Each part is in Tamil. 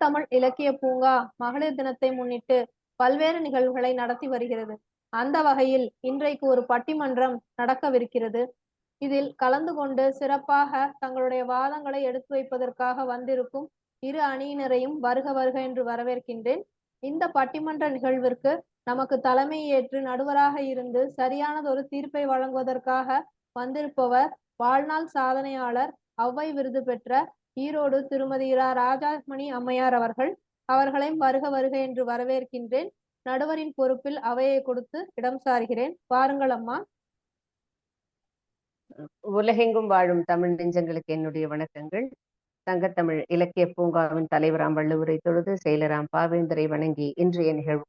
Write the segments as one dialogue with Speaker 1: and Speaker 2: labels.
Speaker 1: தமிழ் இலக்கிய பூங்கா மகளிர் தினத்தை முன்னிட்டு பல்வேறு நிகழ்வுகளை நடத்தி வருகிறது. அந்த வகையில் இன்றைக்கு ஒரு பட்டிமன்றம் நடக்கவிருக்கிறது. இதில் கலந்து கொண்டு சிறப்பாக தங்களுடைய வாதங்களை எடுத்து வைப்பதற்காக வந்திருக்கும் இரு அணியினரையும் வருக வருக என்று வரவேற்கின்றேன். இந்த பட்டிமன்ற நிகழ்விற்கு நமக்கு தலைமை ஏற்று நடுவராக இருந்து சரியானதொரு தீர்ப்பை வழங்குவதற்காக வந்திருப்பவர் வாழ்நாள் சாதனையாளர் ஔவை விருது பெற்ற ஈரோடு திருமதி இரா ராஜாமணி அம்மையார் அவர்கள் அவர்களையும் வருக வருக என்று வரவேற்கின்றேன். நடுவரின் பொறுப்பில் அவையை கொடுத்து இடம் சார்கிறேன் பாருங்கள் அம்மா.
Speaker 2: உலகெங்கும் வாழும் தமிழ் நெஞ்சங்களுக்கு என்னுடைய வணக்கங்கள். தங்கத்தமிழ் இலக்கிய பூங்காவின் தலைவராம் வள்ளுவரை தொழுது செயலராம் பாவேந்தரை வணங்கி இன்றைய நிகழ்வு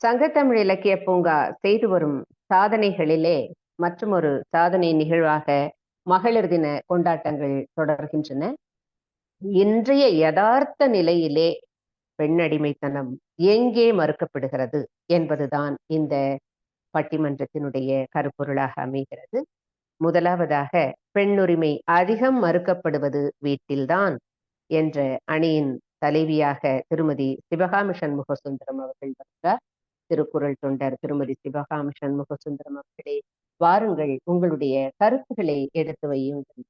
Speaker 2: சங்கத்தமிழ் இலக்கிய பூங்கா செய்து வரும் சாதனைகளிலே மற்றும் ஒரு சாதனை நிகழ்வாக மகளிர் தின கொண்டாட்டங்கள் தொடர்கின்றன. இன்றைய யதார்த்த நிலையிலே பெண்ணடிமைத்தனம் எங்கே மறுக்கப்படுகிறது என்பதுதான் இந்த பட்டிமன்றத்தினுடைய கருப்பொருளாக அமைகிறது. முதலாவதாக பெண்ணுரிமை அதிகம் மறுக்கப்படுவது வீட்டில்தான் என்ற அணியின் தலைவியாக திருமதி சிவகாமி சண்முக சுந்தரம் அவர்கள் வருகிறார். திருக்குறள் தொண்டர் திருமதி சிவகாமி சண்முக சுந்தரம் அவர்களே வாருங்கள் உங்களுடைய கருத்துக்களை எடுத்து வையுங்கள்.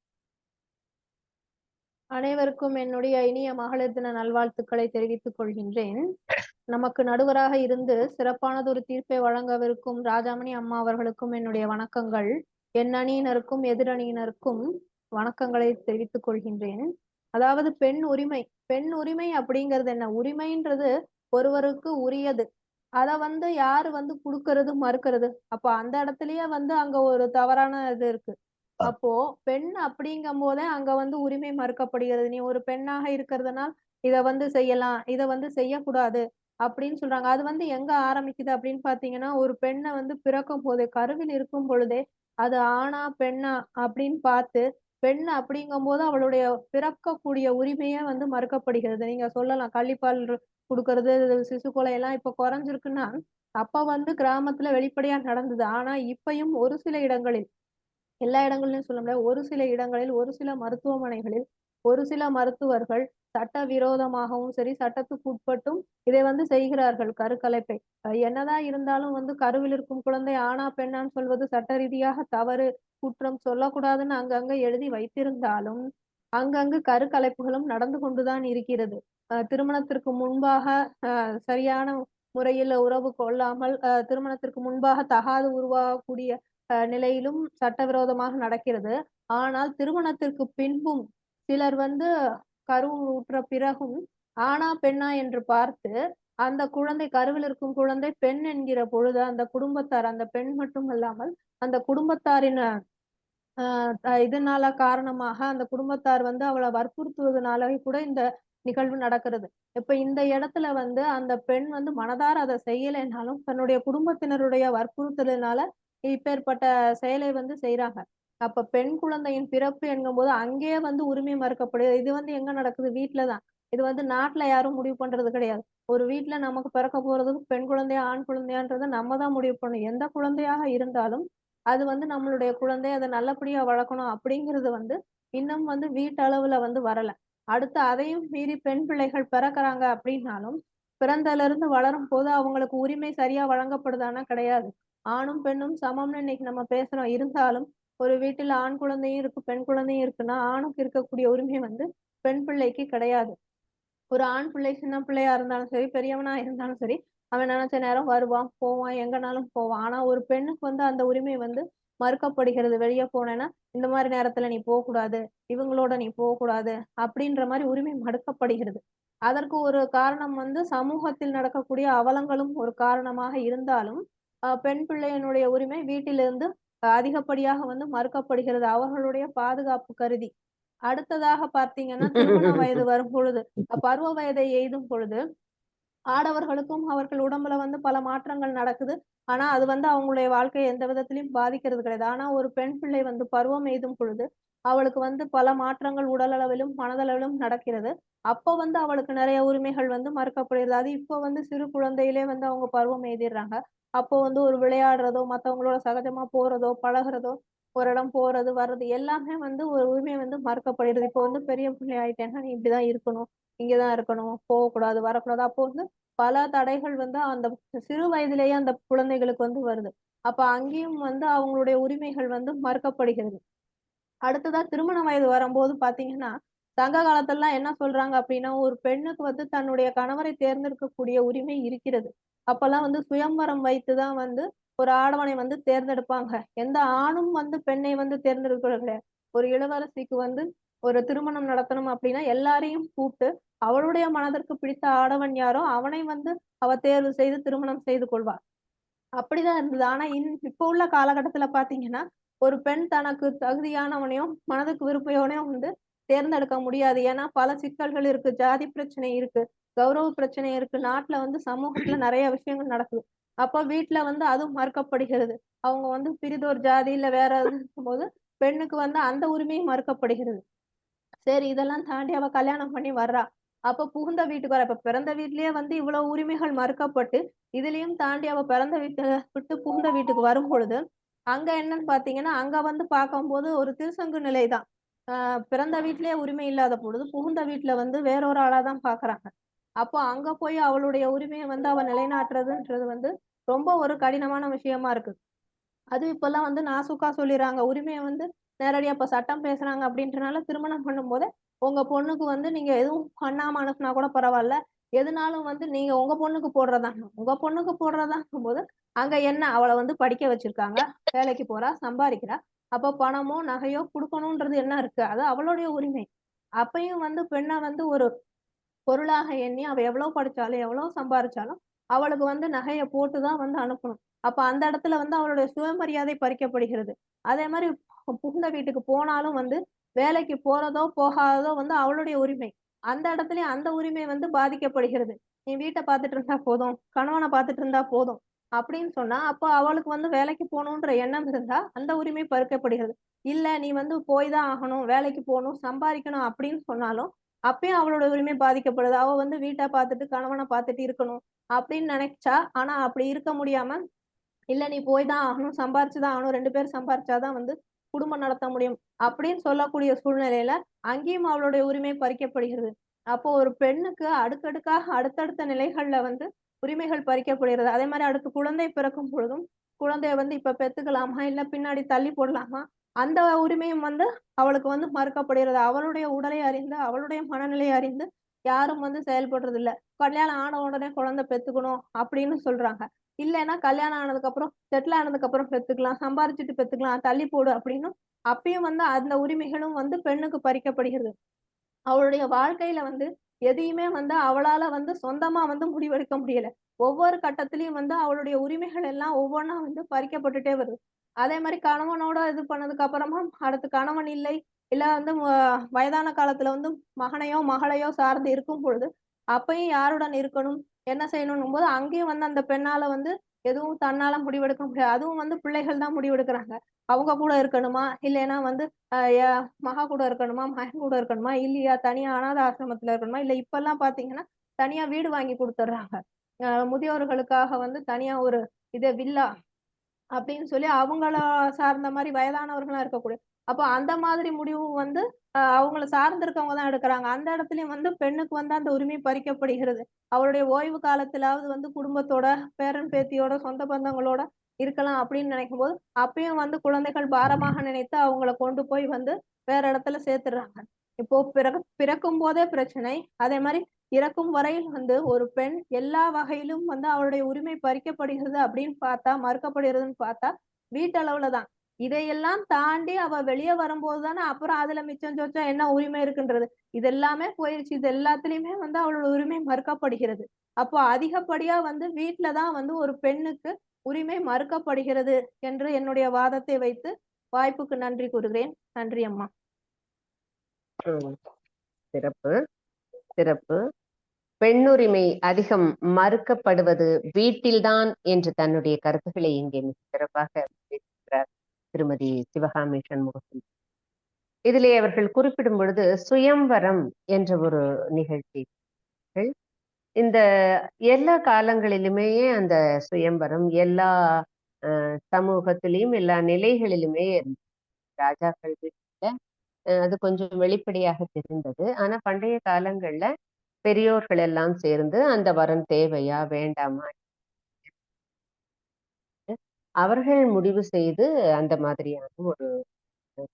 Speaker 1: அனைவருக்கும் என்னுடைய இனிய மகளிர் தின நல்வாழ்த்துக்களை தெரிவித்துக் கொள்கின்றேன். நமக்கு நடுவராக இருந்து சிறப்பானதொரு தீர்ப்பை வழங்கவிருக்கும் ராஜாமணி அம்மா அவர்களுக்கும் என்னுடைய வணக்கங்கள். என் அணியினருக்கும் எதிரணியினருக்கும் வணக்கங்களை தெரிவித்துக் கொள்கின்றேன். அதாவது பெண் உரிமை பெண் உரிமை அப்படிங்கிறது என்ன? உரிமைன்றது ஒருவருக்கு உரியது. அத வந்து யாரு வந்து குடுக்கறது மறுக்கிறது? அப்போ அந்த இடத்துலயே வந்து அங்க ஒரு தவறான இது இருக்கு. அப்போ பெண் அப்படிங்கும் போதே அங்க வந்து உரிமை மறுக்கப்படுகிறது. நீ ஒரு பெண்ணாக இருக்கிறதுனால் இத வந்து செய்யலாம். இத வந்து செய்யக்கூடாது அப்படின்னு சொல்றாங்க. அது வந்து எங்க ஆரம்பிக்குது அப்படின்னு பாத்தீங்கன்னா ஒரு பெண்ணை வந்து பிறக்கும் போதே கருவில் இருக்கும் பொழுதே அது ஆணா பெண்ணா அப்படின்னு பார்த்து பெண் அப்படிங்கும் போது அவளுடைய பிறக்கக்கூடிய உரிமையே வந்து மறுக்கப்படுகிறது. நீங்க சொல்லலாம். கள்ளிப்பால் கொடுக்கறது சிசு கொலை எல்லாம் இப்ப குறைஞ்சிருக்குன்னா அப்ப வந்து கிராமத்துல வெளிப்படையா நடந்தது. ஆனா இப்பயும் ஒரு சில இடங்களில் எல்லா இடங்களிலும் சொல்ல முடியாது. ஒரு சில இடங்களில் ஒரு சில மருத்துவமனைகளில் ஒரு சில மருத்துவர்கள் சட்ட விரோதமாகவும் சரி சட்டத்துக்கு உட்பட்டும் இதை வந்து செய்கிறார்கள் கருக்கலைப்பை. என்னதான் இருந்தாலும் வந்து கருவில் இருக்கும் குழந்தை ஆனா பெண்ணான்னு சொல்வது சட்ட ரீதியாக தவறு குற்றம் சொல்லக்கூடாதுன்னு அங்கங்க எழுதி வைத்திருந்தாலும் அங்கங்கு கருக்கலைப்புகளும் நடந்து கொண்டுதான் இருக்கிறது. திருமணத்திற்கு முன்பாக சரியான முறையில் உறவு கொள்ளாமல் திருமணத்திற்கு முன்பாக தகாது உருவாகக்கூடிய நிலையிலும் சட்டவிரோதமாக நடக்கிறது. ஆனால் திருமணத்திற்கு பின்பும் சிலர் வந்து கரு ஊற்ற பிறகும் ஆணா பெண்ணா என்று பார்த்து அந்த குழந்தை கருவில் இருக்கும் குழந்தை பெண் என்கிற பொழுது அந்த குடும்பத்தார் அந்த பெண் மட்டும் இல்லாமல் அந்த குடும்பத்தாரின் இதனால காரணமாக அந்த குடும்பத்தார் வந்து அவளை வற்புறுத்துவதனால கூட இந்த நிகழ்வு நடக்கிறது. இப்ப இந்த இடத்துல வந்து அந்த பெண் வந்து மனதார அதை செய்யலைனாலும் தன்னுடைய குடும்பத்தினருடைய வற்புறுத்தலினால இப்பேற்பட்ட செயலை வந்து செய்யறாங்க அப்ப பெண் குழந்தையின் பிறப்பு என்கும் போது அங்கேயே வந்து உரிமை மறுக்கப்படுது. இது வந்து எங்க நடக்குது? வீட்டுலதான் இது வந்து நாட்டுல யாரும் முடிவு பண்றது கிடையாது. ஒரு வீட்டுல நமக்கு பிறக்க போறதுக்கு பெண் குழந்தையா ஆண் குழந்தையான்றதை நம்ம தான் முடிவு பண்ணணும். எந்த குழந்தையாக இருந்தாலும் அது வந்து நம்மளுடைய குழந்தை அதை நல்லபடியா வளர்க்கணும் அப்படிங்கிறது வந்து இன்னும் வந்து வீட்டளவுல வந்து வரல. அடுத்து அதையும் மீறி பெண் பிள்ளைகள் பிறக்கிறாங்க அப்படின்னாலும் பிறந்தல இருந்து வளரும் போது அவங்களுக்கு உரிமை சரியா வழங்கப்படுதானா கிடையாது. ஆணும் பெண்ணும் சமம்னு இன்னைக்கு நம்ம பேசுறோம். இருந்தாலும் ஒரு வீட்டில் ஆண் குழந்தையும் இருக்கு பெண் குழந்தையும் இருக்குன்னா ஆணுக்கு இருக்கக்கூடிய உரிமை வந்து பெண் பிள்ளைக்கு கிடையாது. ஒரு ஆண் பிள்ளை சின்ன பிள்ளையா இருந்தாலும் சரி பெரியவனா இருந்தாலும் சரி அவன் நினைச்ச நேரம் வருவான் போவான் எங்கனாலும் போவான். ஆனா ஒரு பெண்ணுக்கு வந்து அந்த உரிமை வந்து மறுக்கப்படுகிறது. வெளியே போனேன்னா இந்த மாதிரி நேரத்துல நீ போகக்கூடாது இவங்களோட நீ போகக்கூடாது அப்படின்ற மாதிரி உரிமை மறுக்கப்படுகிறது. அதற்கு ஒரு காரணம் வந்து சமூகத்தில் நடக்கக்கூடிய அவலங்களும் ஒரு காரணமாக இருந்தாலும் பெண் பிள்ளையனுடைய உரிமை வீட்டிலிருந்து அதிகப்படியாக வந்து மறுக்கப்படுகிறது. அவர்களுடைய பாதுகாப்பு கருதி. அடுத்ததாக பார்த்தீங்கன்னா திருமண வயது வரும் பொழுது பருவ வயதை எய்தும் பொழுது ஆடவர்களுக்கும் அவர்கள் உடம்புல வந்து பல மாற்றங்கள் நடக்குது. ஆனா அது வந்து அவங்களுடைய வாழ்க்கையை எந்த விதத்திலையும் பாதிக்கிறது கிடையாது. ஆனா ஒரு பெண் பிள்ளை வந்து பருவம் எய்தும் பொழுது அவளுக்கு வந்து பல மாற்றங்கள் உடலளவிலும் மனதளவிலும் நடக்கிறது. அப்போ வந்து அவளுக்கு நிறைய உரிமைகள் வந்து மறுக்கப்படுகிறது. அது இப்போ வந்து சிறு குழந்தையிலே வந்து அவங்க பருவம் எய்திடுறாங்க. அப்போ வந்து ஒரு விளையாடுறதோ மற்றவங்களோட சகஜமா போறதோ பழகிறதோ ஒரு இடம் போறது வர்றது எல்லாமே வந்து ஒரு உரிமை வந்து மறுக்கப்படுகிறது. இப்போ வந்து பெரிய பிள்ளை ஆயிட்டேன்னா நீ இப்படிதான் இருக்கணும் இங்கதான் இருக்கணும் போகக்கூடாது வரக்கூடாது. அப்போ வந்து பல தடைகள் வந்து அந்த சிறு வயதிலேயே அந்த குழந்தைகளுக்கு வந்து வருது. அப்ப அங்கேயும் வந்து அவங்களுடைய உரிமைகள் வந்து மறுக்கப்படுகிறது. அடுத்ததா திருமண வயது வரும்போது பாத்தீங்கன்னா சங்க காலத்தெல்லாம் என்ன சொல்றாங்க அப்படின்னா ஒரு பெண்ணுக்கு வந்து தன்னுடைய கணவரை தேர்ந்தெடுக்கக்கூடிய உரிமை இருக்கிறது. அப்பெல்லாம் வந்து சுயம்பரம் வைத்துதான் வந்து ஒரு ஆடவனை வந்து தேர்ந்தெடுப்பாங்க. எந்த ஆணும் வந்து பெண்ணை வந்து தேர்ந்தெடுக்கிறது கிடையாது ஒரு இளவரசிக்கு வந்து ஒரு திருமணம் நடத்தணும் அப்படின்னா எல்லாரையும் கூப்பிட்டு அவளுடைய மனதிற்கு பிடித்த ஆடவன் யாரோ அவனை வந்து அவ தேர்வு செய்து திருமணம் செய்து கொள்வார் அப்படிதான் இருந்தது. ஆனா இன் இப்ப உள்ள காலகட்டத்துல பாத்தீங்கன்னா ஒரு பெண் தனக்கு தகுதியானவனையும் மனதுக்கு விருப்பையோனையும் வந்து தேர்ந்தெடுக்க முடியாது. ஏன்னா பல சிக்கல்கள் இருக்கு ஜாதி பிரச்சனை இருக்கு கௌரவ பிரச்சனை இருக்கு. நாட்டுல வந்து சமூகத்துல நிறைய விஷயங்கள் நடக்குது. அப்ப வீட்டுல வந்து அதுவும் மறுக்கப்படுகிறது. அவங்க வந்து பிரிதோர் ஜாதி இல்ல வேற இருக்கும்போது பெண்ணுக்கு வந்து அந்த உரிமையும் மறுக்கப்படுகிறது. சரி இதெல்லாம் தாண்டி அவ கல்யாணம் பண்ணி வர்றா. அப்ப புகுந்த வீட்டுக்கு வர இப்ப பிறந்த வீட்லயே வந்து இவ்வளவு உரிமைகள் மறுக்கப்பட்டு இதுலயும் தாண்டி அவ பிறந்த வீட்டு விட்டு புகுந்த வீட்டுக்கு வரும் பொழுது அங்க என்னன்னு பாத்தீங்கன்னா அங்க வந்து பார்க்கும்போது ஒரு திருசங்கு நிலைதான். ஆஹ் பிறந்த வீட்லயே உரிமை இல்லாத பொழுது புகுந்த வீட்டுல வந்து வேறொரு ஆளாதான் பாக்குறாங்க அப்போ அங்க போய் அவளுடைய உரிமையை வந்து அவ நிலைநாட்டுறதுன்றது வந்து ரொம்ப ஒரு கடினமான விஷயமா இருக்கு. அது இப்பெல்லாம் வந்து நாசுக்கா சொல்லிடுறாங்க உரிமையை வந்து நேரடியா இப்ப சட்டம் பேசுறாங்க அப்படின்றனால திருமணம் பண்ணும்போது உங்க பொண்ணுக்கு வந்து நீங்க எதுவும் பண்ணாம அனுப்புனா கூட பரவாயில்ல. எதுனாலும் வந்து நீங்க உங்க பொண்ணுக்கு போடுறதாங்க உங்க பொண்ணுக்கு போடுறதாங்கும் போது அங்க என்ன? அவளை வந்து படிக்க வச்சிருக்காங்க. வேலைக்கு போறா சம்பாதிக்கிறா. அப்போ பணமோ நகையோ கொடுக்கணும்ன்றது என்ன இருக்கு? அது அவளுடைய உரிமை. அப்பயும் வந்து பெண்ணை வந்து ஒரு பொருளாக எண்ணி அவ எவ்வளவு படிச்சாலும் எவ்வளவு சம்பாரிச்சாலும் அவளுக்கு வந்து நகையை போட்டுதான் வந்து அனுப்பணும். அப்ப அந்த இடத்துல வந்து அவளுடைய சுயமரியாதை பறிக்கப்படுகிறது. அதே மாதிரி புகுந்த வீட்டுக்கு போனாலும் வந்து வேலைக்கு போறதோ போகாததோ வந்து அவளுடைய உரிமை. அந்த இடத்துலயும் அந்த உரிமை வந்து பாதிக்கப்படுகிறது. நீ வீட்டை பார்த்துட்டு இருந்தா போதும் கணவனை பார்த்துட்டு இருந்தா போதும் அப்படின்னு சொன்னா அப்போ அவளுக்கு வந்து வேலைக்கு போகணுன்ற எண்ணம் இருந்தா அந்த உரிமை பறிக்கப்படுகிறது. இல்ல நீ வந்து போய் தான் ஆகணும் வேலைக்கு போகணும் சம்பாதிக்கணும் அப்படின்னு சொன்னாலும் அப்பயும் அவளோட உரிமை பாதிக்கப்படுது. அவ வந்து வீட்டை பார்த்துட்டு கணவனை பார்த்துட்டு இருக்கணும் அப்படின்னு நினைச்சா ஆனா அப்படி இருக்க முடியாம இல்ல நீ போய் தான் ஆகணும் சம்பாரிச்சுதான் ஆகணும் ரெண்டு பேரும் சம்பாரிச்சாதான் வந்து குடும்பம் நடத்த முடியும் அப்படின்னு சொல்லக்கூடிய சூழ்நிலையில அங்கேயும் அவளுடைய உரிமை பறிக்கப்படுகிறது. அப்போ ஒரு பெண்ணுக்கு அடுக்கடுக்காக அடுத்தடுத்த நிலைகள்ல வந்து உரிமைகள் பறிக்கப்படுகிறது. அதே மாதிரி அடுத்து குழந்தை பிறக்கும் பொழுதும் குழந்தைய வந்து இப்ப பெத்துக்கலாமா? இல்ல பின்னாடி தள்ளி போடலாமா? அந்த உரிமையும் வந்து அவளுக்கு வந்து மறுக்கப்படுகிறது. அவளுடைய உடலை அறிந்து அவளுடைய மனநிலை அறிந்து யாரும் வந்து செயல்படுறது இல்ல. கல்யாணம் ஆன உடனே குழந்தை பெத்துக்கணும் அப்படின்னு சொல்றாங்க. இல்லைன்னா கல்யாணம் ஆனதுக்கு அப்புறம் செட்டில் ஆனதுக்கு அப்புறம் பெத்துக்கலாம் சம்பாரிச்சுட்டு பெத்துக்கலாம் தள்ளி போடு அப்படின்னு அப்பயும் வந்து அந்த உரிமைகளும் வந்து பெண்ணுக்கு பறிக்கப்படுகிறது. அவளுடைய வாழ்க்கையில வந்து எதையுமே வந்து அவளால வந்து சொந்தமா வந்து முடிவெடுக்க முடியல. ஒவ்வொரு கட்டத்திலயும் வந்து அவளுடைய உரிமைகள் எல்லாம் ஒவ்வொன்றா வந்து பறிக்கப்பட்டுட்டே வருது. அதே மாதிரி கணவனோட இது பண்ணதுக்கு அப்புறமா அடுத்து கணவன் இல்லை இல்ல வந்து வயதான காலத்துல வந்து மகனையோ மகளையோ சார்ந்து இருக்கும் பொழுது அப்பயும் யாருடன் இருக்கணும் என்ன செய்யணும் போது அங்கேயும் வந்து அந்த பெண்ணால வந்து எதுவும் தன்னால முடிவெடுக்க முடியாது. அதுவும் வந்து பிள்ளைகள் தான் முடிவெடுக்கிறாங்க. அவங்க கூட இருக்கணுமா? இல்லைன்னா வந்து மகா கூட இருக்கணுமா? மகன் கூட இருக்கணுமா? இல்லையா? தனியா அனாத ஆசிரமத்துல இருக்கணுமா? இல்ல இப்பெல்லாம் பாத்தீங்கன்னா தனியா வீடு வாங்கி கொடுத்துட்றாங்க முதியோர்களுக்காக வந்து தனியா ஒரு இதை வில்லா அப்படின்னு சொல்லி அவங்கள சார்ந்த மாதிரி வயதானவர்களா இருக்கக்கூடிய அப்போ அந்த மாதிரி முடிவு வந்து அவங்கள சார்ந்திருக்கவங்க தான் எடுக்கிறாங்க. அந்த இடத்துலயும் வந்து பெண்ணுக்கு வந்து அந்த உரிமை பறிக்கப்படுகிறது. அவளுடைய ஓய்வு காலத்திலாவது வந்து குடும்பத்தோட பேரன் பேத்தியோட சொந்த பந்தங்களோட இருக்கலாம் அப்படின்னு நினைக்கும் போது அப்பயும் வந்து குழந்தைகள் பாரமாக நினைத்து அவங்கள கொண்டு போய் வந்து வேற இடத்துல சேர்த்துடுறாங்க. இப்போ பிறகு பிறக்கும் போதே பிரச்சனை. அதே மாதிரி இறக்கும் வரையில் வந்து ஒரு பெண் எல்லா வகையிலும் வந்து அவளுடைய உரிமை பறிக்கப்படுகிறது அப்படின்னு பார்த்தா மறுக்கப்படுகிறதுன்னு பார்த்தா வீட்டளவுல தான். இதையெல்லாம் தாண்டி அவ வெளியே வரும்போது தானே அப்புறம் அதுல மிச்சம் சொச்சா என்ன உரிமை இருக்குன்றது? இது எல்லாமே போயிருச்சு. இது எல்லாத்துலயுமே வந்து அவளோட உரிமை மறுக்கப்படுகிறது. அப்போ அதிகப்படியா வந்து வீட்டுலதான் வந்து ஒரு பெண்ணுக்கு உரிமை மறுக்கப்படுகிறது என்று என்னுடைய வாதத்தை வைத்து வாய்ப்புக்கு நன்றி கூறுகிறேன். நன்றி அம்மா.
Speaker 2: சிறப்பு. சிறப்பு. பெண்ணுரிமை அதிகம் மறுக்கப்படுவது வீட்டில்தான் என்று தன்னுடைய கருத்துக்களை இங்கே மிக சிறப்பாக பேசுகிறார் திருமதி சிவகாமி சண்முகத்தில் இதிலே அவர்கள் குறிப்பிடும் பொழுது சுயம்வரம் என்ற ஒரு நிகழ்ச்சி. இந்த எல்லா காலங்களிலுமே அந்த சுயம்பரம் எல்லா சமூகத்திலையும் எல்லா நிலைகளிலுமே ராஜாக்கள் வீட்டில் அது கொஞ்சம் வெளிப்படையாக தெரிந்தது. ஆனா பண்டைய காலங்கள்ல பெரியோர்கள் எல்லாம் சேர்ந்து அந்த வரம் தேவையா வேண்டாமா? அவர்கள் முடிவு செய்து அந்த மாதிரியான ஒரு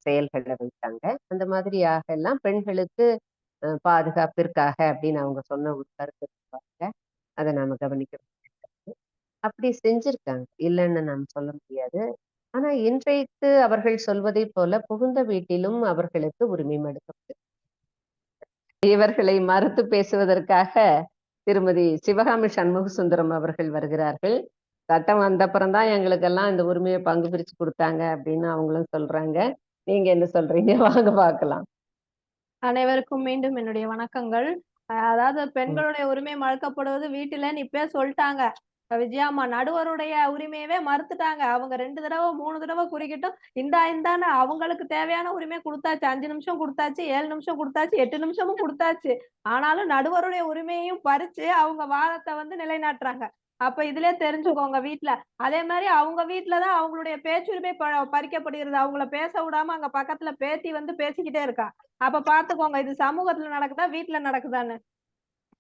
Speaker 2: செயல்களை வைத்தாங்க. அந்த மாதிரியாக எல்லாம் பெண்களுக்கு பாதுகாப்பிற்காக அப்படின்னு அவங்க சொன்ன ஒரு கருத்து இருப்பாங்க. அதை நாம கவனிக்க அப்படி செஞ்சிருக்காங்க. இல்லைன்னு நாம் சொல்ல முடியாது. ஆனா இன்றைக்கு அவர்கள் சொல்வதைப் போல புகுந்த வீட்டிலும் அவர்களுக்கு உரிமை மறுக்கப்பட்டது இவர்களை மறுத்து பேசுவதற்காக திருமதி சிவகாமி சண்முக சுந்தரம் அவர்கள் வருகிறார்கள். சட்டம் வந்தப்புறம் தான் எங்களுக்கெல்லாம் இந்த உரிமையை பங்கு பிரிச்சு கொடுத்தாங்க அப்படின்னு அவங்களும் சொல்றாங்க. நீங்க என்ன சொல்றீங்க? வாங்க பார்க்கலாம்.
Speaker 1: அனைவருக்கும் மீண்டும் என்னுடைய வணக்கங்கள். அதாவது பெண்களுடைய உரிமை மறுக்கப்படுவது வீட்டுலன்னு இப்பயே சொல்லிட்டாங்க. விஜயாமா நடுவருடைய உரிமையவே மறுத்துட்டாங்க. அவங்க ரெண்டு தடவை மூணு தடவை குறிக்கிட்டும் இந்தா இந்தான்னு அவங்களுக்கு தேவையான உரிமை கொடுத்தாச்சு. அஞ்சு நிமிஷம் கொடுத்தாச்சு ஏழு நிமிஷம் கொடுத்தாச்சு எட்டு நிமிஷமும் கொடுத்தாச்சு. ஆனாலும் நடுவருடைய உரிமையையும் பறிச்சு அவங்க வாதத்தை வந்து நிலைநாட்டுறாங்க. அப்ப இதுல தெரிஞ்சுக்கோங்க வீட்டுல அதே மாதிரி அவங்க வீட்டுலதான் அவங்களுடைய பேச்சுரிமை ப- பறிக்கப்படுகிறது. அவங்கள பேச விடாம அங்க பக்கத்துல பேத்தி வந்து பேசிக்கிட்டே இருக்கா. அப்ப பாத்துக்கோங்க இது சமூகத்துல நடக்குதா வீட்டுல நடக்குதான்னு.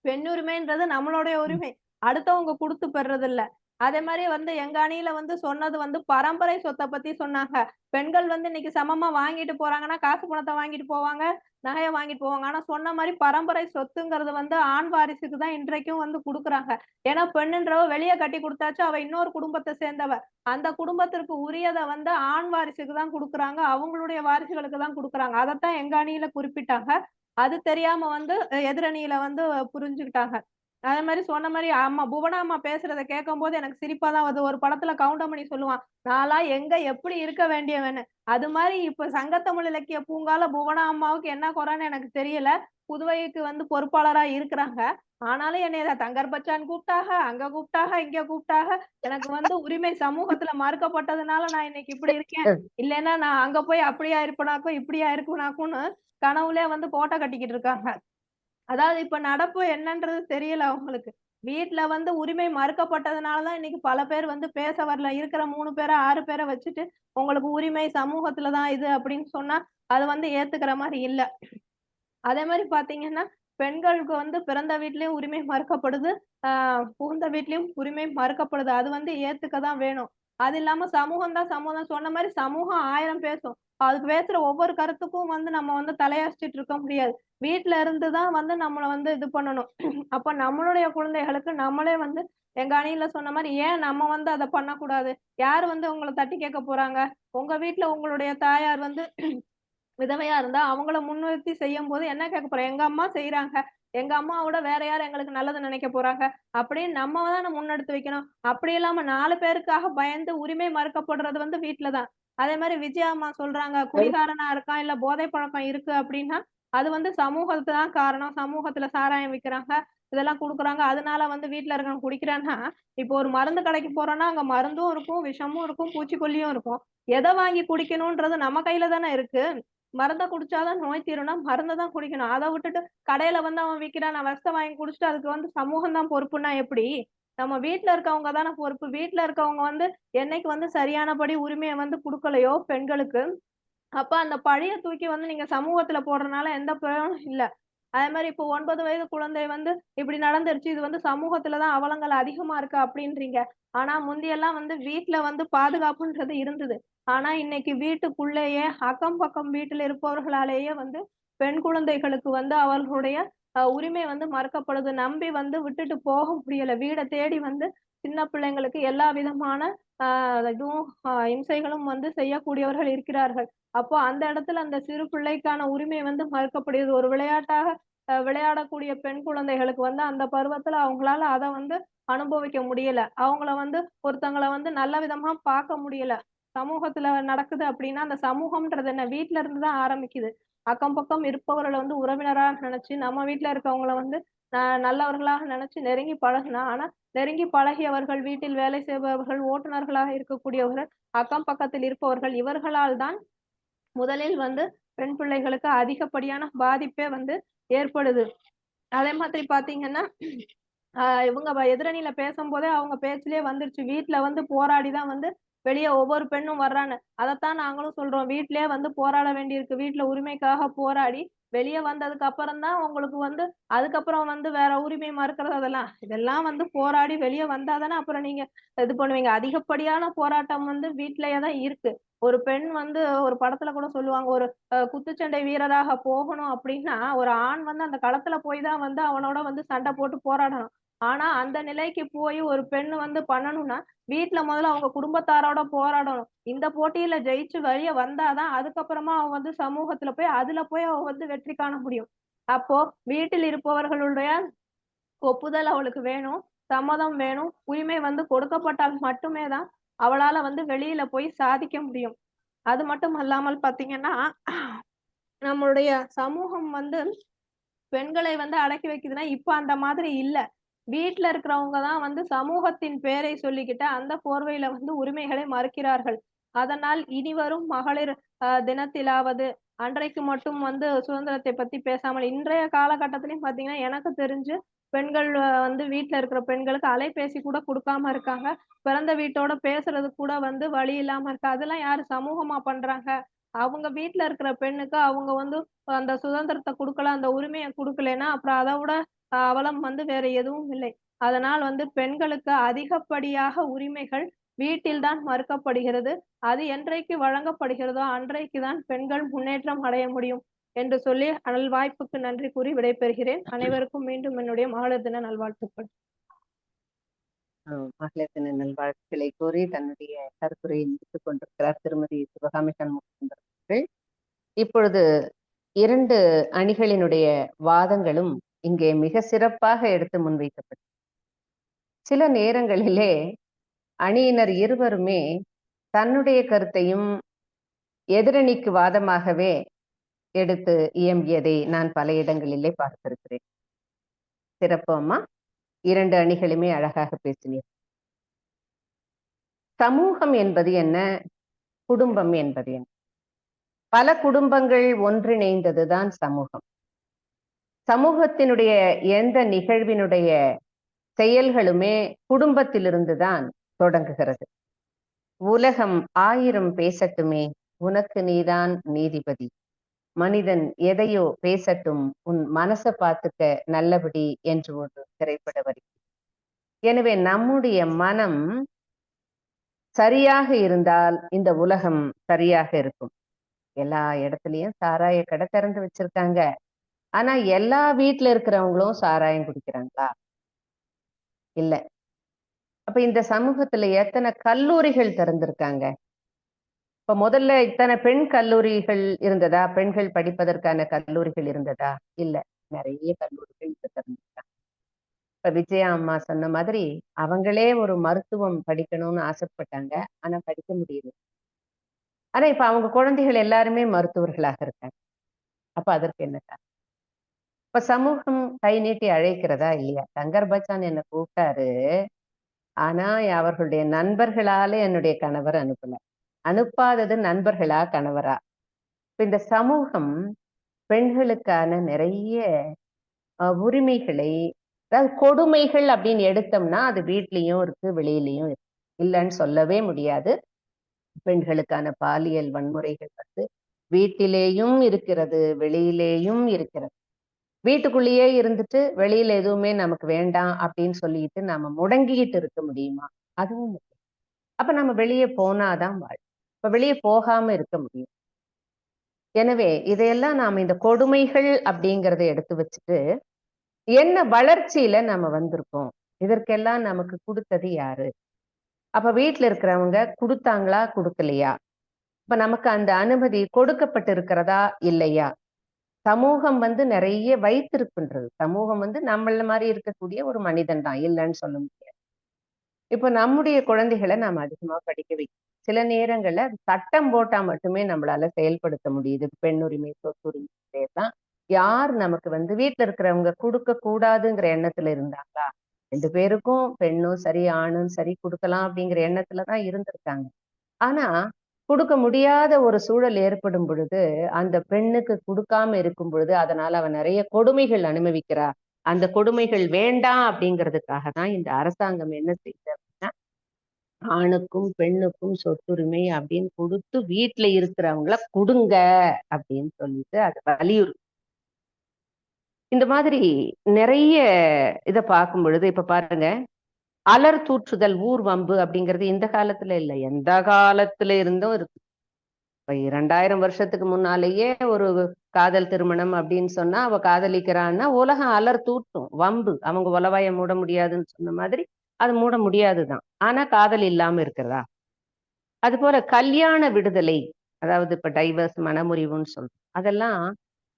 Speaker 1: பெண்ணுரிமைன்றது நம்மளுடைய உரிமை. அடுத்தவங்க கொடுத்து பெறது இல்ல அதே மாதிரி வந்து எங்க அணியில வந்து சொன்னது வந்து பரம்பரை சொத்தை பத்தி சொன்னாங்க. பெண்கள் வந்து இன்னைக்கு சமமா வாங்கிட்டு போறாங்கன்னா காசு பணத்தை வாங்கிட்டு போவாங்க நகையை வாங்கிட்டு போவாங்க. ஆனா சொன்ன மாதிரி பரம்பரை சொத்துங்கிறது வந்து ஆண் வாரிசுக்கு தான் இன்றைக்கும் வந்து கொடுக்குறாங்க. ஏன்னா பெண்ணுன்றவ வெளியே கட்டி கொடுத்தாச்சு அவ இன்னொரு குடும்பத்தை சேர்ந்தவ. அந்த குடும்பத்திற்கு உரியதை வந்து ஆண் வாரிசுக்கு தான் கொடுக்குறாங்க அவங்களுடைய வாரிசுகளுக்கு தான் கொடுக்குறாங்க. அதைத்தான் எங்க அணியில குறிப்பிட்டாங்க. அது தெரியாம வந்து எதிரணியில வந்து புரிஞ்சுக்கிட்டாங்க. அதே மாதிரி சொன்ன மாதிரி அம்மா புவனா அம்மா பேசுறத கேட்கும் போது எனக்கு சிரிப்பா தான் வருது. ஒரு படத்துல கவுண்டமணி சொல்லுவான் நாளா எங்க எப்படி இருக்க வேண்டியவன்னு? அது மாதிரி இப்ப சங்கத்தமிழ் இலக்கிய பூங்கால புவனா அம்மாவுக்கு என்ன குறைன்னு எனக்கு தெரியல. புதுவைக்கு வந்து பொறுப்பாளரா இருக்கிறாங்க. ஆனாலும் என்னைய தங்கர் பச்சான் கூப்பிட்டாக அங்க கூப்பிட்டாக இங்க கூப்பிட்டாக எனக்கு வந்து உரிமை சமூகத்துல மறுக்கப்பட்டதுனால நான் இன்னைக்கு இப்படி இருக்கேன். இல்லைன்னா நான் அங்க போய் அப்படியா இருப்பனாக்கும் இப்படியா இருக்குனாக்கும்னு கனவுலே வந்து கோட்டை கட்டிக்கிட்டு இருக்காங்க. அதாவது இப்ப நடப்பு என்னன்றது தெரியல அவங்களுக்கு. வீட்டுல வந்து உரிமை மறுக்கப்பட்டதுனாலதான் இன்னைக்கு பல பேர் வந்து பேச வரல. இருக்கிற மூணு பேரை ஆறு பேரை வச்சுட்டு உங்களுக்கு உரிமை சமூகத்துலதான் இது அப்படின்னு சொன்னா அது வந்து ஏத்துக்கிற மாதிரி இல்ல. அதே மாதிரி பாத்தீங்கன்னா பெண்களுக்கு வந்து பிறந்த வீட்லயும் உரிமை மறுக்கப்படுது. ஆஹ் புகுந்த வீட்லயும் உரிமை மறுக்கப்படுது. அது வந்து ஏத்துக்க தான் வேணும். அது இல்லாம சமூகம் தான் சமூகம் சொன்ன மாதிரி சமூகம் ஆயிரம் பேசும். அதுக்கு பேசுற ஒவ்வொரு கருத்துக்கும் வந்து நம்ம வந்து தலையாச்சிட்டு இருக்க முடியாது. வீட்டுல இருந்து தான் வந்து நம்மள வந்து இது பண்ணணும். அப்ப நம்மளுடைய குழந்தைகளுக்கு நம்மளே வந்து எங்க அணியில சொன்ன மாதிரி ஏன் நம்ம வந்து அதை பண்ணக்கூடாது? யார் வந்து உங்களை தட்டி கேட்க போறாங்க? உங்க வீட்டுல உங்களுடைய தாயார் வந்து விதவையா இருந்தா அவங்கள முன்னிறுத்தி செய்யும் போது என்ன கேட்க போறேன் எங்க அம்மா செய்யறாங்க எங்க அம்மாவோட வேற யார் எங்களுக்கு நல்லது நினைக்க போறாங்க? அப்படின்னு நம்ம தானே முன்னெடுத்து வைக்கணும். அப்படி இல்லாம நாலு பேருக்காக பயந்து உரிமை மறுக்கப்படுறது வந்து வீட்டுலதான். அதே மாதிரி விஜயா அம்மா சொல்றாங்க குடிகாரனா இருக்கான் இல்ல போதை பழக்கம் இருக்கு அப்படின்னா அது வந்து சமூகத்துக்கு தான் காரணம். சமூகத்துல சாராயம் விற்கிறாங்க இதெல்லாம் குடுக்குறாங்க. அதனால வந்து வீட்டுல இருக்க குடிக்கிறான்னா இப்போ ஒரு மருந்து கடைக்கு போறோம்னா அங்க மருந்தும் இருக்கும் விஷமும் இருக்கும் பூச்சிக்கொல்லியும் இருக்கும். எதை வாங்கி குடிக்கணும்ன்றது நம்ம கையில தானே இருக்கு. மருந்தை குடிச்சாதான் நோய் தீரும்னா மருந்தை தான் குடிக்கணும். அதை விட்டுட்டு கடையில வந்து அவன் விற்கிறான் நான் விஷத்தை வாங்கி குடிச்சிட்டு அதுக்கு வந்து சமூகம் தான் பொறுப்புன்னா எப்படி? நம்ம வீட்ல இருக்கவங்க தானே பொறுப்பு. வீட்டுல இருக்கவங்க வந்து என்னைக்கு வந்து சரியானபடி உரிமையை வந்து கொடுக்கலையோ பெண்களுக்கு அப்ப அந்த பழைய தூக்கி வந்து நீங்க சமூகத்துல போடுறதுனால எந்த பிரயோஜனம் இல்ல. அதே மாதிரி இப்போ ஒன்பது வயது குழந்தை வந்து இப்படி நடந்துருச்சு இது வந்து சமூகத்துலதான் அவலங்கள் அதிகமா இருக்கு அப்படின்றீங்க. ஆனா முந்தியெல்லாம் வந்து வீட்டுல வந்து பாதுகாப்புன்றது இருந்தது. ஆனா இன்னைக்கு வீட்டுக்குள்ளேயே அக்கம் பக்கம் வீட்டுல இருப்பவர்களாலேயே வந்து பெண் குழந்தைகளுக்கு வந்து அவர்களுடைய உரிமை வந்து மறுக்கப்படுது. நம்பி வந்து விட்டுட்டு போக முடியல. வீடை தேடி வந்து சின்ன பிள்ளைங்களுக்கு எல்லா விதமான ஆஹ் இதுவும் இம்சைகளும் வந்து செய்யக்கூடியவர்கள் இருக்கிறார்கள். அப்போ அந்த இடத்துல அந்த சிறு பிள்ளைக்கான உரிமை வந்து மறுக்கப்படுகிறது. ஒரு விளையாட்டாக அஹ் விளையாடக்கூடிய பெண் குழந்தைகளுக்கு வந்து அந்த பருவத்துல அவங்களால அதை வந்து அனுபவிக்க முடியல. அவங்கள வந்து ஒருத்தங்களை வந்து நல்ல விதமா பார்க்க முடியல. சமூகத்துல நடக்குது அப்படின்னா அந்த சமூகம்ன்றது என்ன? வீட்டுல இருந்து தான் ஆரம்பிக்குது. அக்கம் பக்கம் இருப்பவர்களை வந்து உறவினராக நினைச்சு நம்ம வீட்டுல இருக்கவங்கள வந்து நல்லவர்களாக நினைச்சு நெருங்கி பழகுனா ஆனா நெருங்கி பழகியவர்கள் வீட்டில் வேலை செய்பவர்கள் ஓட்டுநர்களாக இருக்கக்கூடியவர்கள் அக்கம் பக்கத்தில் இருப்பவர்கள் இவர்களால் தான் முதலில் வந்து பெண் பிள்ளைகளுக்கு அதிகப்படியான பாதிப்பே வந்து ஏற்படுது. அதே மாதிரி பாத்தீங்கன்னா ஆஹ் இவங்க எதிரணியில பேசும்போதே அவங்க பேச்சிலே வந்துருச்சு. வீட்டுல வந்து போராடிதான் வந்து வெளியே ஒவ்வொரு பெண்ணும் வர்றான்னு அதைத்தான் நாங்களும் சொல்றோம். வீட்டிலேயே வந்து போராட வேண்டியிருக்கு. வீட்டுல உரிமைக்காக போராடி வெளியே வந்ததுக்கு அப்புறம் தான் உங்களுக்கு வந்து அதுக்கப்புறம் வந்து வேற உரிமை மறுக்கிறது அதெல்லாம். இதெல்லாம் வந்து போராடி வெளியே வந்தாதானே அப்புறம் நீங்க இது பண்ணுவீங்க. அதிகப்படியான போராட்டம் வந்து வீட்டிலேயே தான் இருக்கு. ஒரு பெண் வந்து ஒரு படத்துல கூட சொல்லுவாங்க ஒரு குத்துச்சண்டை வீரராக போகணும் அப்படின்னா ஒரு ஆண் வந்து அந்த களத்துல போய் தான் வந்து அவனோட வந்து சண்டை போட்டு போராடணும். ஆனா அந்த நிலைக்கு போய் ஒரு பெண் வந்து பண்ணணும்னா வீட்டுல முதல்ல அவங்க குடும்பத்தாரோட போராடணும். இந்த போட்டியில ஜெயிச்சு வழிய வந்தாதான் அதுக்கப்புறமா அவ வந்து சமூகத்துல போய் அதுல போய் அவ வந்து வெற்றி காண முடியும். அப்போ வீட்டில் இருப்பவர்களுடைய ஒப்புதல் அவளுக்கு வேணும் சம்மதம் வேணும் உரிமை வந்து கொடுக்கப்பட்டால் மட்டுமே தான் அவளால வந்து வெளியில போய் சாதிக்க முடியும். அது மட்டும் அல்லாமல் பாத்தீங்கன்னா நம்மளுடைய சமூகம் வந்து பெண்களை வந்து அடக்கி வைக்குதுன்னா இப்ப அந்த மாதிரி இல்லை. வீட்டுல இருக்கிறவங்க தான் வந்து சமூகத்தின் பேரை சொல்லிக்கிட்ட அந்த போர்வையில வந்து உரிமைகளை மறுக்கிறார்கள். அதனால் இனிவரும் மகளிர் தினத்திலாவது அன்றைக்கு மட்டும் வந்து சுதந்திரத்தை பத்தி பேசாமல் இன்றைய காலகட்டத்திலயும் பாத்தீங்கன்னா எனக்கு தெரிஞ்சு பெண்கள் வந்து வீட்டுல இருக்கிற பெண்களுக்கு அலைபேசி கூட கொடுக்காம இருக்காங்க. பிறந்த வீட்டோட பேசுறது கூட வந்து வழி இல்லாம இருக்கு. அதெல்லாம் யாரு சமூகமா பண்றாங்க? அவங்க வீட்ல இருக்கிற பெண்ணுக்கு அவங்க வந்து அந்த சுதந்திரத்தை கொடுக்கல அந்த உரிமையை கொடுக்கலைன்னா அப்புறம் அதை விட அவலம் வந்து வேற எதுவும் இல்லை. அதனால் வந்து பெண்களுக்கு அதிகப்படியாக உரிமைகள் வீட்டில்தான் மறுக்கப்படுகிறது. அது என்றைக்கு வழங்கப்படுகிறதோ அன்றைக்கு தான் பெண்கள் முன்னேற்றம் அடைய முடியும் என்று சொல்லி அனல் வாய்ப்புக்கு நன்றி கூறி விடைபெறுகிறேன். அனைவருக்கும் மீண்டும் என்னுடைய மகளிர் தின நல்வாழ்த்துக்கள்.
Speaker 2: மகளிர் தின நல்வாழ்த்துக்களை கூறி தன்னுடைய கருத்துரையை முடித்துக் கொண்டிருக்கிறார் திருமதி சிவகாமி சண்முகசுந்தர் அவர்கள். இப்பொழுது இரண்டு அணிகளினுடைய வாதங்களும் இங்கே மிக சிறப்பாக எடுத்து முன்வைக்கப்பட்டது சில நேரங்களிலே அணியினர் இருவருமே தன்னுடைய கருத்தையும் எதிரணிக்கு வாதமாகவே எடுத்து இயம்பியதை நான் பல இடங்களிலே பார்த்திருக்கிறேன். சிறப்பு அம்மா. இரண்டு அணிகளுமே அழகாக பேசினீர். சமூகம் என்பது என்ன? குடும்பம் என்பது என்ன? பல குடும்பங்கள் ஒன்றிணைந்ததுதான் சமூகம். சமூகத்தினுடைய எந்த நிகழ்வினுடைய செயல்களுமே குடும்பத்திலிருந்து தான் தொடங்குகிறது. உலகம் ஆயிரம் பேசட்டுமே உனக்கு நீதான் நீதிபதி. மனிதன் எதையோ பேசட்டும் உன் மனசை பார்த்துக்க நல்லபடி என்று ஒரு திரைப்பட வரி. எனவே நம்முடைய மனம் சரியாக இருந்தால் இந்த உலகம் சரியாக இருக்கும். எல்லா இடத்துலயும் சாராய கடை திறந்து வச்சிருக்காங்க. ஆனா எல்லா வீட்டுல இருக்கிறவங்களும் சாராயம் குடிக்கிறாங்களா? இல்ல. அப்ப இந்த சமூகத்துல எத்தனை கல்லூரிகள் திறந்திருக்காங்க? இப்ப முதல்ல இத்தனை பெண் கல்லூரிகள் இருந்ததா? பெண்கள் படிப்பதற்கான கல்லூரிகள் இருந்ததா? இல்ல நிறைய கல்லூரிகள் இப்ப இப்ப விஜயா அம்மா சொன்ன மாதிரி அவங்களே ஒரு மருத்துவம் படிக்கணும்னு ஆசைப்பட்டாங்க. ஆனா படிக்க முடியல. ஆனா இப்ப அவங்க குழந்தைகள் எல்லாருமே மருத்துவர்களாக இருக்காங்க. அப்ப அதற்கு என்ன காரணம்? இப்ப சமூகம் கை நீட்டி அழைக்கிறதா இல்லையா? சங்கர் பச்சான் என்ன கூப்பிட்டாரு. ஆனா அவர்களுடைய நண்பர்களால என்னுடைய கணவர் அனுப்பல. அனுப்பாதது நண்பர்களா கணவரா? இந்த சமூகம் பெண்களுக்கான நிறைய உரிமைகளை அதாவது கொடுமைகள் அப்படின்னு எடுத்தோம்னா அது வீட்லயும் இருக்கு வெளியிலயும் இருக்கு. இல்லைன்னு சொல்லவே முடியாது. பெண்களுக்கான பாலியல் வன்முறைகள் வந்து வீட்டிலேயும் இருக்கிறது வெளியிலேயும் இருக்கிறது. வீட்டுக்குள்ளேயே இருந்துட்டு வெளியில எதுவுமே நமக்கு வேண்டாம் அப்படின்னு சொல்லிட்டு நாம முடங்கிக்கிட்டு இருக்க முடியுமா? அதுவும் அப்ப நம்ம வெளியே போனாதான் வாழ் இப்ப வெளியே போகாம இருக்க முடியும். எனவே இதையெல்லாம் நாம இந்த கொடுமைகள் அப்படிங்கிறத எடுத்து வச்சுட்டு என்ன வளர்ச்சியில நம்ம வந்திருக்கோம்? இதற்கெல்லாம் நமக்கு கொடுத்தது யாரு? அப்ப வீட்டுல இருக்கிறவங்க கொடுத்தாங்களா கொடுக்கலையா? இப்ப நமக்கு அந்த அனுமதி கொடுக்கப்பட்டு இருக்கிறதா இல்லையா? சமூகம் வந்து நிறைய வைத்திருக்கின்றது. சமூகம் வந்து நம்மள மாதிரி இருக்கக்கூடிய ஒரு மனிதன் தான் இல்லைன்னு சொல்ல முடியாது. இப்ப நம்முடைய குழந்தைகளை நாம அதிகமா படிக்க வைக்கணும் சில நேரங்கள்ல அது சட்டம் போட்டா மட்டுமே நம்மளால செயல்படுத்த முடியுது. பெண்ணுரிமை சொத்துரிமை தான் யார் நமக்கு வந்து வீட்டுல இருக்கிறவங்க கொடுக்க கூடாதுங்கிற எண்ணத்துல இருந்தாங்களா? ரெண்டு பேருக்கும் பெண்ணும் சரி ஆணும் சரி கொடுக்கலாம் அப்படிங்கிற எண்ணத்துலதான் இருந்திருக்காங்க. ஆனா கொடுக்க முடியாத ஒரு சூழல் ஏற்படும் பொழுது அந்த பெண்ணுக்கு கொடுக்காம இருக்கும் பொழுது அதனால அவன் நிறைய கொடுமைகள் அனுபவிக்கிறா. அந்த கொடுமைகள் வேண்டாம் அப்படிங்கிறதுக்காக தான் இந்த அரசாங்கம் என்ன செய்யுது ஆணுக்கும் பெண்ணுக்கும் சொத்துரிமை அப்படின்னு கொடுத்து வீட்டுல இருக்கிறவங்கள கொடுங்க அப்படின்னு சொல்லிட்டு அது வலியுறு இந்த மாதிரி நிறைய இதை பார்க்கும் பொழுது இப்ப பாருங்க அலர் தூற்றுதல் ஊர் வம்பு அப்படிங்கிறது இந்த காலத்துல இல்ல எந்த காலத்துல இருந்தும் இருக்கு. இப்ப இரண்டாயிரம் வருஷத்துக்கு முன்னாலேயே ஒரு காதல் திருமணம் அப்படின்னு சொன்னா அவ காதலிக்கிறான்னா உலகம் அலர் தூட்டும் வம்பு அவங்க உலவாய மூட முடியாதுன்னு சொன்ன மாதிரி அது மூட முடியாதுதான். ஆனா காதல் இல்லாம இருக்கிறதா? அது போல கல்யாண விடுதலை அதாவது இப்ப டைவர்ஸ் மனமுறிவுன்னு சொல்றோம். அதெல்லாம்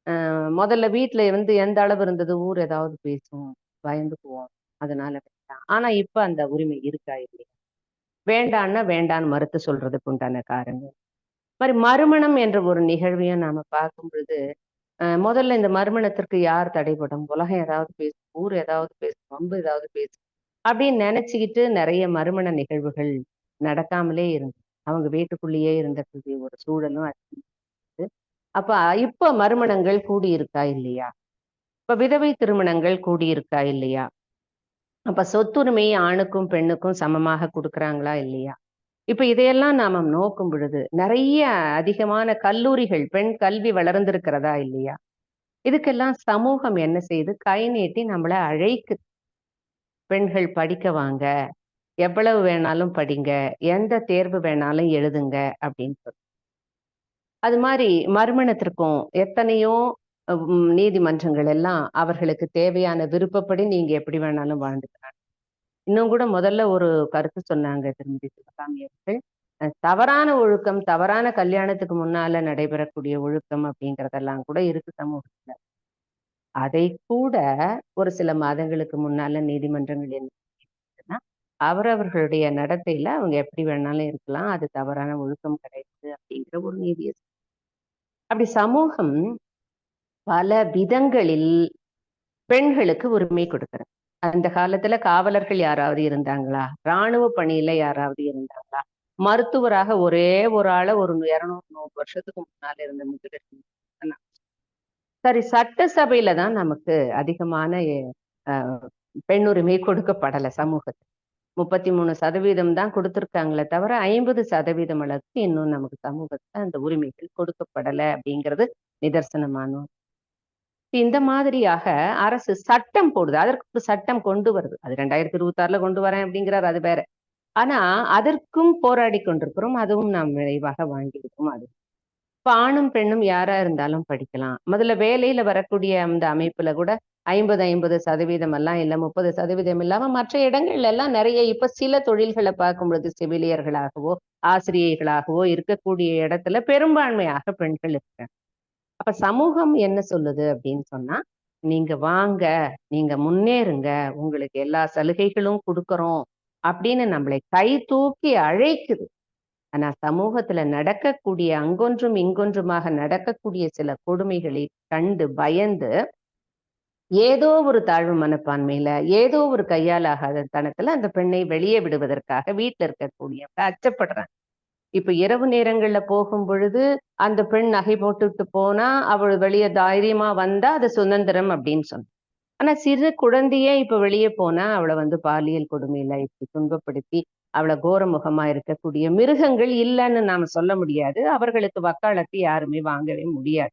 Speaker 2: ஆஹ் முதல்ல வீட்டுல வந்து எந்த அளவு இருந்தது? ஊர் ஏதாவது பேசும் பயந்துக்குவோம். அதனால வேண்டாம். ஆனா இப்ப அந்த உரிமை இருக்கா இல்லையா? வேண்டான்னா வேண்டான்னு மறுத்து சொல்றதுக்கு உண்டான காரணம். மாதிரி மறுமணம் என்ற ஒரு நிகழ்வையும் நாம பார்க்கும் பொழுது முதல்ல இந்த மறுமணத்திற்கு யார் தடைப்படும் உலகம் ஏதாவது பேசும் ஊர் ஏதாவது பேசும் வம்பு ஏதாவது பேசும். அப்படின்னு நினைச்சுக்கிட்டு நிறைய மறுமண நிகழ்வுகள் நடக்காமலே இருந்து அவங்க வீட்டுக்குள்ளேயே இருந்தக்கூடிய ஒரு சூழலும் அப்ப இப்ப மறுமணங்கள் கூடி இருக்கா இல்லையா? இப்ப விதவை திருமணங்கள் கூடி இருக்கா இல்லையா? அப்ப சொத்துரிமை ஆணுக்கும் பெண்ணுக்கும் சமமாக கொடுக்கறாங்களா இல்லையா? இப்ப இதையெல்லாம் நாம நோக்கும் பொழுது நிறைய அதிகமான கல்லூரிகள் பெண் கல்வி வளர்ந்திருக்கிறதா இல்லையா? இதுக்கெல்லாம் சமூகம் என்ன செய்து கை நீட்டி நம்மளை அழைக்குது. பெண்கள் படிக்க வாங்க. எவ்வளவு வேணாலும் படிங்க. எந்த தேர்வு வேணாலும் எழுதுங்க அப்படின்னு சொல்லி அது மாதிரி மறுமணத்திற்கும் எத்தனையோ நீதிமன்றங்கள் எல்லாம் அவர்களுக்கு தேவையான விருப்பப்படி நீங்க எப்படி வேணாலும் வாழ்ந்துக்கலாம். இன்னும் கூட முதல்ல ஒரு கருத்து சொன்னாங்க திருமதி சிவகாமி அவர்கள். தவறான ஒழுக்கம் தவறான கல்யாணத்துக்கு முன்னால நடைபெறக்கூடிய ஒழுக்கம் அப்படிங்கறதெல்லாம் கூட இருக்கு சமூகத்துல. அதை கூட ஒரு சில மாதங்களுக்கு முன்னால நீதிமன்றங்கள் என்ன அவரவர்களுடைய நடத்தையில அவங்க எப்படி வேணாலும் இருக்கலாம் அது தவறான ஒழுக்கம் கிடையாது அப்படிங்கிற ஒரு நீதிய அப்படி சமூகம் பல விதங்களில் பெண்களுக்கு உரிமை கொடுக்கிறது. அந்த காலத்துல காவலர்கள் யாராவது இருந்தாங்களா? ராணுவ பணியில யாராவது இருந்தாங்களா? மருத்துவராக ஒரே ஒரு ஆளை ஒரு இருநூறு நூறு வருஷத்துக்கு முன்னால இருந்த முதுகட்சி சரி சட்டசபையில தான் நமக்கு அதிகமான பெண் பெண்ணுரிமை கொடுக்கப்படல சமூகத்துக்கு முப்பத்தி மூணு சதவீதம் தான் கொடுத்திருக்காங்களே தவிர ஐம்பது சதவீதம் அளவுக்கு இன்னும் நமக்கு சமூகத்துல அந்த உரிமைகள் கொடுக்கப்படல அப்படிங்கிறது நிதர்சனமானோம் இந்த மாதிரியாக அரசு சட்டம் போடுது. அதற்கு ஒரு சட்டம் கொண்டு வருது. அது ரெண்டாயிரத்தி இருபத்தி ஆறுல கொண்டு வரேன் அப்படிங்கிறார் அது வேற. ஆனா அதற்கும் போராடி கொண்டிருக்கிறோம். அதுவும் நாம் விரைவாக வாங்கியிருக்கோம் அது இப்போ ஆணும் பெண்ணும் யாரா இருந்தாலும் படிக்கலாம். முதல்ல வேலையில வரக்கூடிய அந்த அமைப்புல கூட ஐம்பது ஐம்பது சதவீதம் எல்லாம் இல்ல முப்பது சதவீதம் இல்லாம மற்ற இடங்கள்ல எல்லாம் நிறைய இப்ப சில தொழில்களை பார்க்கும் பொழுது செவிலியர்களாகவோ ஆசிரியர்களாகவோ இருக்கக்கூடிய இடத்துல பெரும்பான்மையாக பெண்கள் இருக்காங்க. அப்ப சமூகம் என்ன சொல்லுது அப்படின்னு சொன்னா நீங்க வாங்க நீங்க முன்னேறுங்க உங்களுக்கு எல்லா சலுகைகளும் கொடுக்கறோம் அப்படின்னு நம்மளை கை தூக்கி அழைக்குது. ஆனா சமூகத்துல நடக்கக்கூடிய அங்கொன்றும் இங்கொன்றுமாக நடக்கக்கூடிய சில கொடுமைகளை கண்டு பயந்து ஏதோ ஒரு தாழ்வு மனப்பான்மையில ஏதோ ஒரு கையால் ஆகாத தனத்துல அந்த பெண்ணை வெளியே விடுவதற்காக வீட்டுல இருக்கக்கூடியவங்க அச்சப்படுறாங்க. இப்ப இரவு நேரங்கள்ல போகும் பொழுது அந்த பெண் நகை போட்டுட்டு போனா அவள் வெளியே தைரியமா வந்தா அது சுதந்திரம் அப்படின்னு சொன்ன. ஆனா சிறு குழந்தையே இப்ப வெளியே போனா அவளை வந்து பாலியல் கொடுமையில இப்படி துன்பப்படுத்தி அவ்வளவு கோரமுகமா இருக்கக்கூடிய மிருகங்கள் இல்லைன்னு நாம சொல்ல முடியாது. அவர்களுக்கு வக்காலத்து யாருமே வாங்கவே முடியாது.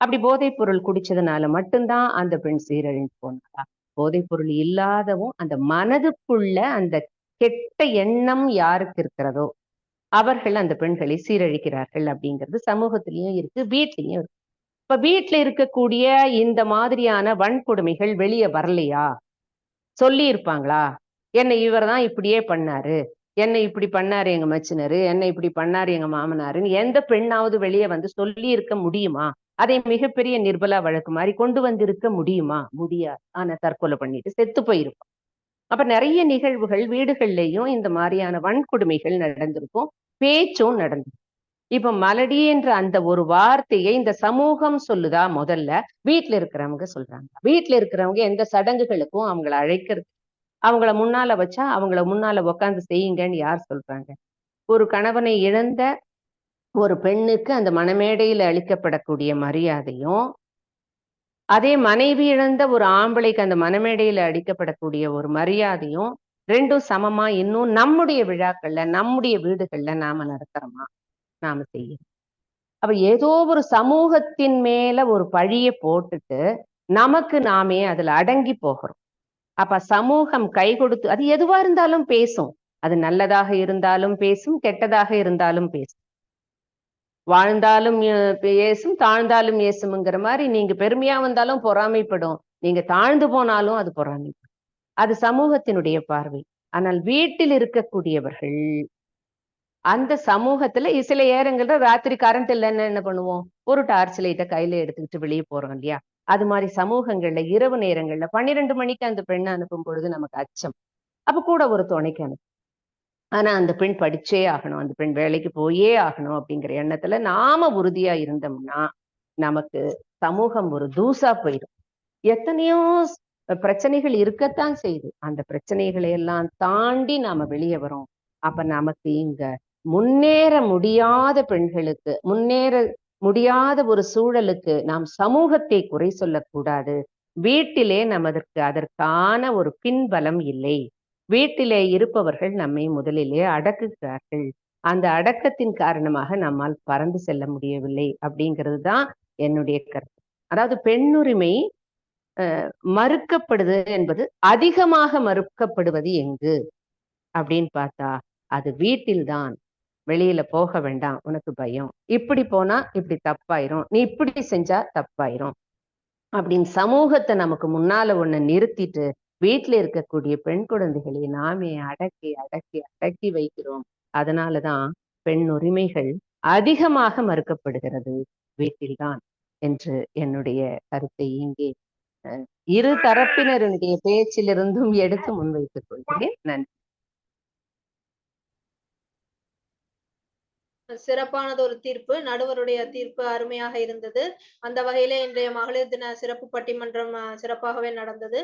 Speaker 2: அப்படி போதைப் பொருள் குடிச்சதுனால மட்டும்தான் அந்த பெண் சீரழிந்து போனாளா? போதைப் பொருள் இல்லாதவும் அந்த மனதுக்குள்ள அந்த கெட்ட எண்ணம் யாருக்கு இருக்கிறதோ அவர்கள் அந்த பெண்களை சீரழிக்கிறார்கள் அப்படிங்கிறது சமூகத்திலயும் இருக்கு வீட்லயும் இருக்கு. இப்ப வீட்டுல இருக்கக்கூடிய இந்த மாதிரியான வன்கொடுமைகள் வெளியே வரலையா? சொல்லி இருப்பாங்களா என்னை இவர் தான் இப்படியே பண்ணாரு. என்னை இப்படி பண்ணாரு எங்க மச்சினரு. என்னை இப்படி பண்ணாரு எங்க மாமனாருன்னு எந்த பெண்ணாவது வெளியே வந்து சொல்லி இருக்க முடியுமா? அதை மிகப்பெரிய நிர்பலா வழக்கு மாதிரி கொண்டு வந்திருக்க முடியுமா? முடியாது. ஆனா தற்கொலை பண்ணிட்டு செத்து போயிருப்பான் அப்ப நிறைய நிகழ்வுகள் வீடுகள்லயும் இந்த மாதிரியான வன்கொடுமைகள் நடந்திருக்கும். பேச்சும் நடந்திருக்கும் இப்ப மலடி என்ற அந்த ஒரு வார்த்தையை இந்த சமூகம் சொல்லுதா? முதல்ல வீட்டுல இருக்கிறவங்க சொல்றாங்க. வீட்டுல இருக்கிறவங்க எந்த சடங்குகளுக்கும் அவங்கள அழைக்கிறது அவங்கள முன்னால வச்சா அவங்கள முன்னால உக்காந்து செய்யுங்கன்னு யார் சொல்றாங்க? ஒரு கணவனை இழந்த ஒரு பெண்ணுக்கு அந்த மனமேடையில அளிக்கப்படக்கூடிய மரியாதையும் அதே மனைவி இழந்த ஒரு ஆம்பளைக்கு அந்த மனமேடையில அளிக்கப்படக்கூடிய ஒரு மரியாதையும் ரெண்டும் சமமா? இன்னும் நம்முடைய விழாக்கள்ல நம்முடைய வீடுகள்ல நாம நடத்துறோமா? நாம செய்யணும் அப்ப ஏதோ ஒரு சமூகத்தின் மேல ஒரு பழிய போட்டுட்டு நமக்கு நாமே அதுல அடங்கி போகிறோம். அப்ப சமூகம் கை கொடுத்து அது எதுவா இருந்தாலும் பேசும். அது நல்லதாக இருந்தாலும் பேசும் கெட்டதாக இருந்தாலும் பேசும். வாழ்ந்தாலும் ஏசும் பேசும் தாழ்ந்தாலும் ஏசும்ங்கிற மாதிரி நீங்க பெருமையா வந்தாலும் பொறாமைப்படும். நீங்க தாழ்ந்து போனாலும் அது பொறாமைப்படும். அது சமூகத்தினுடைய பார்வை. ஆனால் வீட்டில் இருக்கக்கூடியவர்கள் அந்த சமூகத்துல சில நேரங்கள்ல ராத்திரி கரண்ட் இல்லைன்னு என்ன பண்ணுவோம்? ஒரு டார்ச் லைட்டை கையில எடுத்துக்கிட்டு வெளியே போறோம் இல்லையா? அது மாதிரி சமூகங்கள்ல இரவு நேரங்கள்ல பன்னிரெண்டு மணிக்கு அந்த பெண்ணை அனுப்பும் பொழுது நமக்கு அச்சம். அப்ப கூட ஒரு துணைக்கு அனுப்பும் ஆனா அந்த பெண் படிச்சே ஆகணும். அந்த பெண் வேலைக்கு போயே ஆகணும் அப்படிங்கிற எண்ணத்துல நாம உறுதியா இருந்தோம்னா நமக்கு சமூகம் ஒரு தூசா போயிடும். எத்தனையோ பிரச்சனைகள் இருக்கத்தான் செய்யுது. அந்த பிரச்சனைகளை எல்லாம் தாண்டி நாம வெளியே வரோம் அப்ப நமக்கு இங்க முன்னேற முடியாத பெண்களுக்கு முன்னேற முடியாத ஒரு சூழலுக்கு நாம் சமூகத்தை குறை சொல்லக்கூடாது. வீட்டிலே நமதற்கு அதற்கான ஒரு பின்பலம் இல்லை. வீட்டிலே இருப்பவர்கள் நம்மை முதலிலே அடக்குகிறார்கள். அந்த அடக்கத்தின் காரணமாக நம்மால் பறந்து செல்ல முடியவில்லை அப்படிங்கிறது தான் என்னுடைய கருத்து. அதாவது பெண்ணுரிமை அஹ், மறுக்கப்படுது என்பது அதிகமாக மறுக்கப்படுவது எங்கு? அப்படின்னு பார்த்தா அது வீட்டில்தான். வெளியில போக வேண்டாம் உனக்கு பயம். இப்படி போனா இப்படி தப்பாயிரும். நீ இப்படி செஞ்சா தப்பாயிரும். அப்படின்னு சமூகத்தை நமக்கு முன்னால ஒண்ணு நிறுத்திட்டு வீட்டுல இருக்கக்கூடிய பெண் குழந்தைகளை நாமே அடக்கி அடக்கி அடக்கி வைக்கிறோம். அதனாலதான் பெண் உரிமைகள் அதிகமாக மறுக்கப்படுகிறது வீட்டில்தான் என்று என்னுடைய கருத்தை இங்கே அஹ், இரு தரப்பினருடைய பேச்சிலிருந்தும் எடுத்து முன்வைத்துக் கொள்கிறேன். நன்றி.
Speaker 1: சிறப்பானது ஒரு தீர்ப்பு நடுவருடைய தீர்ப்பு அருமையாக இருந்தது. அந்த வகையில இன்றைய மகளிர் தின சிறப்பு பட்டிமன்றம் அஹ், சிறப்பாகவே நடந்தது.